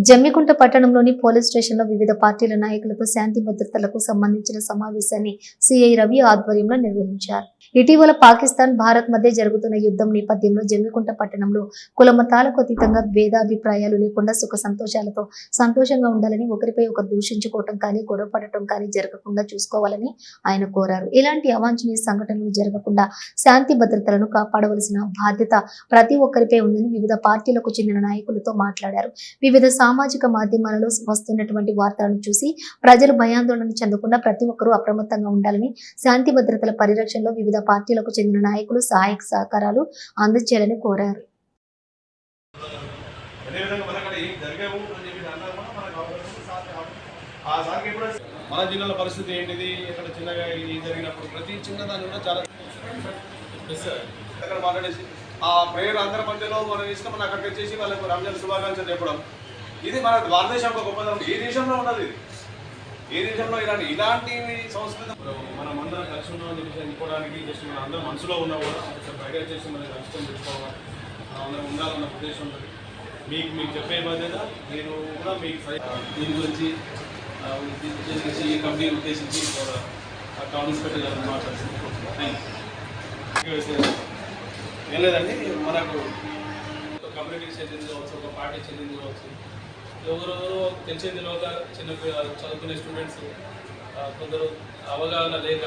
జమ్మికుంట పట్టణంలోని పోలీస్ స్టేషన్లో వివిధ పార్టీల నాయకులతో శాంతి భద్రతలకు సంబంధించిన సమావేశాన్ని సిఐ రవి ఆధ్వర్యంలో నిర్వహించారు. ఇటీవల పాకిస్తాన్ భారత్ మధ్య జరుగుతున్న యుద్ధం నేపథ్యంలో జమ్మికుంట పట్టణంలో కులమతాలకు అతీతంగా భేదాభిప్రాయాలు లేకుండా సుఖ సంతోషాలతో సంతోషంగా ఉండాలని ఒకరిపై ఒకరు దూషించుకోవటం కానీ గొడవ పడటం కానీ జరగకుండా చూసుకోవాలని ఆయన కోరారు. ఇలాంటి అవాంఛనీయ సంఘటనలు జరగకుండా శాంతి భద్రతలను కాపాడవలసిన బాధ్యత ప్రతి ఒక్కరిపై ఉందని వివిధ పార్టీలకు చెందిన నాయకులతో మాట్లాడారు. వివిధ సామాజిక మాధ్యమాలలో వస్తున్నటువంటి వార్తలను చూసి ప్రజలు భయాందోళన చెందకుండా ప్రతి ఒక్కరూ అప్రమత్తంగా ఉండాలని శాంతి భద్రతల పరిరక్షణలో వివిధ పార్టీలకు చెందిన నాయకులు సహాయక సహకారాలు అందజేయాలని కోరారు మన జిల్లాల పరిస్థితి ఏంటిది ఇక్కడ చిన్నగా ఇది జరిగినప్పుడు ప్రతి చిన్న దాన్ని కూడా చాలా. అక్కడ మాట్లాడేసి ఆ ప్రేయర్ అందరి మధ్యలో మనం ఇష్టం అక్కడికి వచ్చేసి వాళ్ళకు రంజాన్ శుభాకాంక్షలు చెప్పడం ఇది మన భారతదేశం ఒక గొప్పదనం ఏ దేశంలో ఉండదు ఇది. ఏ దేశంలో ఇలాంటి ఇలాంటి సంస్కృతి మనం అందరం కలిసి ఉన్నామని చెప్పేసి అనుకోవడానికి జస్ట్ మన అందరం మనసులో ఉన్నా కూడా బయట వచ్చేసి మనం కష్టం మనం అందరం ఉండాలన్న ఉద్దేశం ఉన్నది మీకు మీకు చెప్పే బాధ్యత. నేను కూడా మీకు దీని గురించి గురించి ఈ కంపెనీ ఉద్దేశించి ఇన్స్పెక్టర్ గారు మాట్లాడుతున్నాను థ్యాంక్ యూ ఏం లేదండి మనకు ఒక కమ్యూనిటీకి చెందింది కావచ్చు ఒక పార్టీ చెందింది కావచ్చు. ఎవరెవరో తెలిసింది లోగా చిన్న చదువుకునే స్టూడెంట్స్ కొందరు అవగాహన లేక